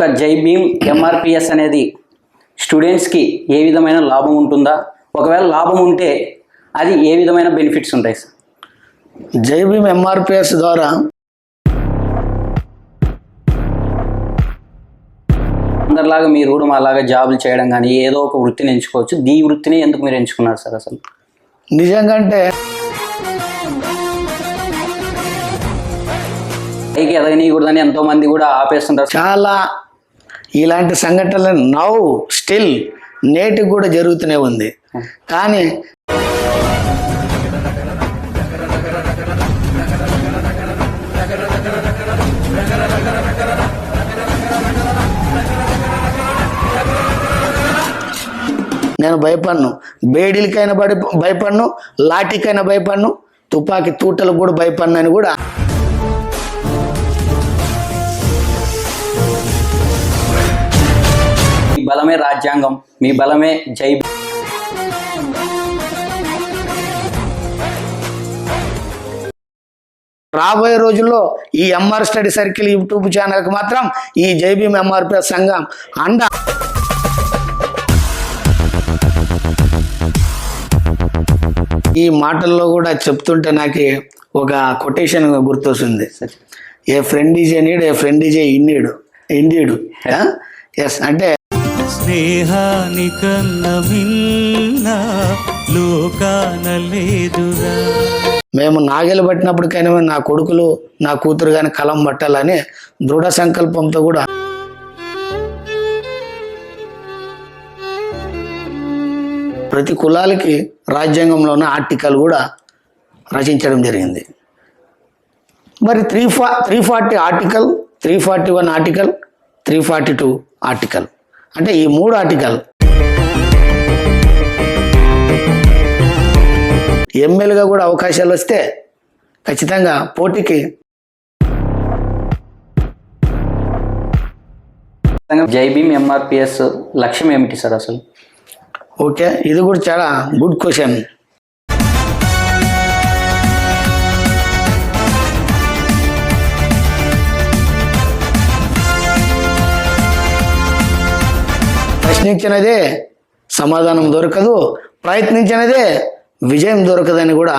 యొక్క జై భీమ్ ఎంఆర్పిఎస్ అనేది స్టూడెంట్స్కి ఏ విధమైన లాభం ఉంటుందా? ఒకవేళ లాభం ఉంటే అది ఏ విధమైన బెనిఫిట్స్ ఉంటాయి సార్? జై భీమ్ ఎంఆర్పిఎస్ ద్వారా అందరిలాగా మీరు కూడా మాలాగా జాబులు చేయడం కానీ ఏదో ఒక వృత్తిని ఎంచుకోవచ్చు. ఈ వృత్తిని ఎందుకు మీరు ఎంచుకున్నారు సార్ అసలు? నిజంగా అంటే పైకి ఎదగనీయకూడదని ఎంతో మంది కూడా ఆపేస్తుంటారు. చాలా ఇలాంటి సంఘటనలు నౌ స్టిల్ నేటికి కూడా జరుగుతూనే ఉంది. కానీ నేను భయపడను. బేడీలకైనా బడి భయపడను లాఠీకైనా భయపడను తుపాకీ తూటలకు కూడా భయపడినని అని కూడా బలమే రాజ్యాంగం మీ బలమే జై. రాబోయే రోజుల్లో ఈ ఎంఆర్ స్టడీ సర్కిల్ యూట్యూబ్ ఛానల్కి మాత్రం ఈ జైబీఎం ఎంఆర్పిఎస్ సంఘం అండ ఈ మాటల్లో కూడా చెప్తుంటే నాకు ఒక కొటేషన్ గుర్తొస్తుంది. A friend is need a friend is a in need indeed yes అంటే స్నేహానికన్న మిన్న లోకాన లేదురా. మేము నాగేలు పట్టినప్పటికైనా నా కొడుకులు నా కూతురు కానీ కలం పట్టాలని దృఢ సంకల్పంతో కూడా ప్రతి కులాలకి రాజ్యాంగంలోని ఆర్టికల్ కూడా రచించడం జరిగింది. మరి త్రీ ఫా three forty article three forty one article three forty two article. అంటే ఈ మూడు ఆర్టికల్. ఎమ్మెల్యేగా కూడా అవకాశాలు వస్తే ఖచ్చితంగా పోటీకి జై భీమ్ ఎంఆర్పిఎస్ లక్ష్యం ఏమిటి సార్ అసలు? ఓకే ఇది కూడా చాలా గుడ్ క్వశ్చన్. ప్రశ్నించినదే సమాధానం దొరకదు ప్రయత్నించినదే విజయం దొరకదని కూడా